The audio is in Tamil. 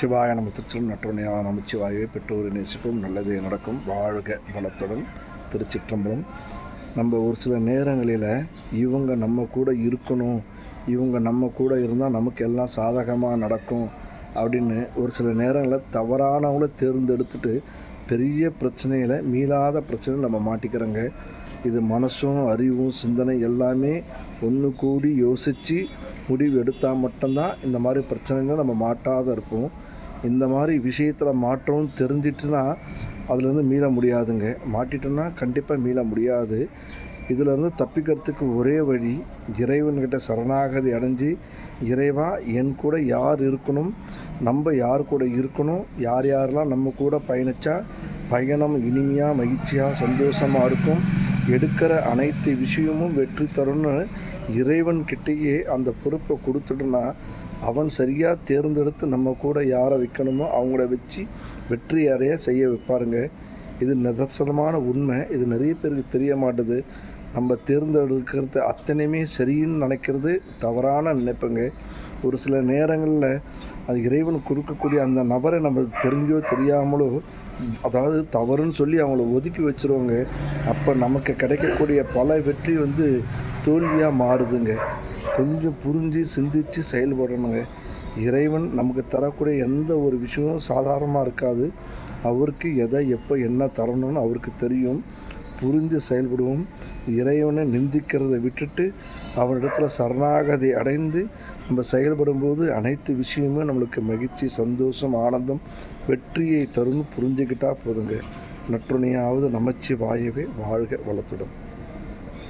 சிவாய நம்ம திருச்செந்தூர் நட்டுணையாக நமச்சிவாயை பெற்றோரை நேசிப்போம். நல்லதே நடக்கும். வாழ்க பலத்துடன் திருச்சிற்றம்பலம். நம்ம ஒரு சில நேரங்களில் இவங்க நம்ம கூட இருக்கணும் இவங்க நம்ம கூட இருந்தால் நமக்கு எல்லாம் சாதகமாக நடக்கும் அப்படின்னு ஒரு சில நேரங்களில் தவறானவங்கள தேர்ந்தெடுத்துட்டு பெரிய பிரச்சனையில் மீளாத பிரச்சனையில் நம்ம மாட்டிக்கிறோங்க. இது மனசும் அறிவும் சிந்தனை எல்லாமே ஒன்று கூடி யோசித்து முடிவு எடுத்தால் மட்டும்தான் இந்த மாதிரி பிரச்சனைகள் நம்ம மாட்டாத இருப்போம். இந்த மாதிரி விஷயத்தில் மாற்றம் தெரிஞ்சிட்டுனா அதுலேருந்து மீள முடியாதுங்க. மாட்டிட்டோன்னா கண்டிப்பாக மீள முடியாது. இதிலேருந்து தப்பிக்கிறதுக்கு ஒரே வழி இறைவன்கிட்ட சரணாகதி அடைஞ்சு இறைவா என் கூட யார் இருக்கணும் நம்ம யார் கூட இருக்கணும் யார் யாரெல்லாம் நம்ம கூட பயணித்தா பயணம் இனிமையாக மகிழ்ச்சியாக சந்தோஷமாக இருக்கும். எடுக்கிற அனைத்து விஷயமும் வெற்றி தரும்னு இறைவன்கிட்டயே அந்த பொறுப்பை கொடுத்துட்டோன்னா அவன் சரியாக தேர்ந்தெடுத்து நம்ம கூட யாரை வைக்கணுமோ அவங்கள வச்சு வெற்றி அடைய செய்ய வைப்பாருங்க. இது நிதர்சனமான உண்மை. இது நிறைய பேருக்கு தெரிய மாட்டுது. நம்ம தேர்ந்தெடுக்கிறது அத்தனையுமே சரின்னு நினைக்கிறது தவறான நினைப்புங்க. ஒரு சில நேரங்களில் அது இறைவன் கொடுக்கக்கூடிய அந்த நபரை நம்மளுக்கு தெரிஞ்சோ தெரியாமலோ அதாவது தவறுன்னு சொல்லி அவங்கள ஒதுக்கி வச்சுருவாங்க. அப்போ நமக்கு கிடைக்கக்கூடிய பல வெற்றி வந்து தோல்வியாக மாறுதுங்க. கொஞ்சம் புரிஞ்சு சிந்தித்து செயல்படணுங்க. இறைவன் நமக்கு தரக்கூடிய எந்த ஒரு விஷயமும் சாதாரணமாக இருக்காது. அவருக்கு எதை எப்போ என்ன தரணும்னு அவருக்கு தெரியும். புரிந்து செயல்படுவோம். இறைவனை நிந்திக்கிறதை விட்டுட்டு அவனிடத்தில் சரணாகதி அடைந்து நம்ம செயல்படும்போது அனைத்து விஷயமும் நம்மளுக்கு மகிழ்ச்சி சந்தோஷம் ஆனந்தம் வெற்றியை தரும்னு புரிஞ்சுக்கிட்டா போதுங்க. நற்றுணையாவது நமச்சி வாயவே வாழ்க வளத்துடன்.